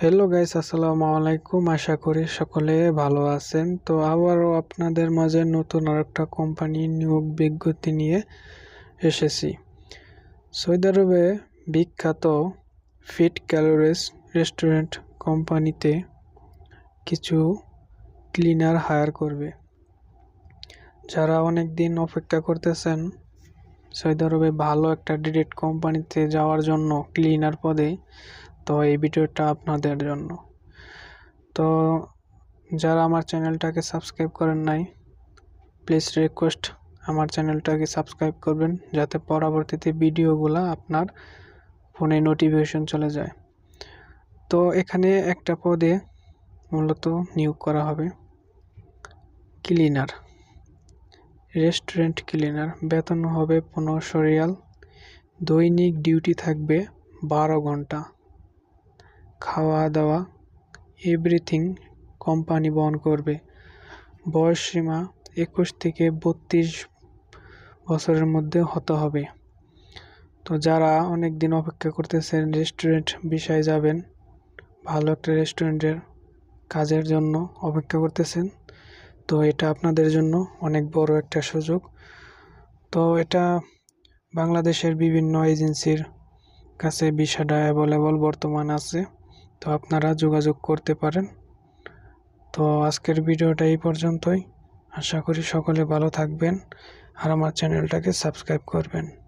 Hello guys আসসালামু আলাইকুম। আশা করি সকলে ভালো আছেন। তো আবারও আপনাদের মাঝে নতুন আরেকটা কোম্পানি নিয়োগ বিজ্ঞপ্তি নিয়ে এসেছি। সৌদি আরবে বিখ্যাত ফিট ক্যালোরিস রেস্টুরেন্ট কোম্পানিতে কিছু ক্লিনার হায়ার করবে। যারা অনেক দিন অপেক্ষা করতেছেন, সৌদি আরবে ভালো একটা ডিরেক্ট কোম্পানিতে যাওয়ার জন্য ক্লিনার পদে তো এই ভিডিওটা আপনাদের জন্য। তো যারা আমার চ্যানেলটাকে সাবস্ক্রাইব করেন নাই প্লিজ রিকোয়েস্ট আমার চ্যানেলটাকে সাবস্ক্রাইব করবেন, যাতে পরবর্তীতে ভিডিওগুলো আপনার ফোনে নোটিফিকেশন চলে যায়। তো এখানে একটা পদে মূলত নিয়োগ করা হবে। ক্লিনার রেস্টুরেন্ট ক্লিনার বেতন হবে পনেরোশো রিয়াল, দৈনিক ডিউটি থাকবে বারো ঘণ্টা। খাওয়া দাওয়া এভরিথিং কোম্পানি বহন করবে। বয়স সীমা একুশ থেকে বত্রিশ বছরের মধ্যে হতে হবে। তো যারা অনেক দিন অপেক্ষা করতেছেন রেস্টুরেন্ট বিষয়ে যাবেন, ভালো একটা রেস্টুরেন্টের কাজের জন্য অপেক্ষা করতেছেন, তো এটা আপনাদের জন্য অনেক বড় একটা সুযোগ। তো এটা বাংলাদেশের বিভিন্ন এজেন্সির কাছে বিষয়টা অ্যাভেলেবল বর্তমান আছে। তো আপনারা যোগাযোগ করতে পারেন। তো আজকের ভিডিওটা এই পর্যন্তই। আশা করি সকলে ভালো থাকবেন আর আমার চ্যানেলটাকে সাবস্ক্রাইব করবেন।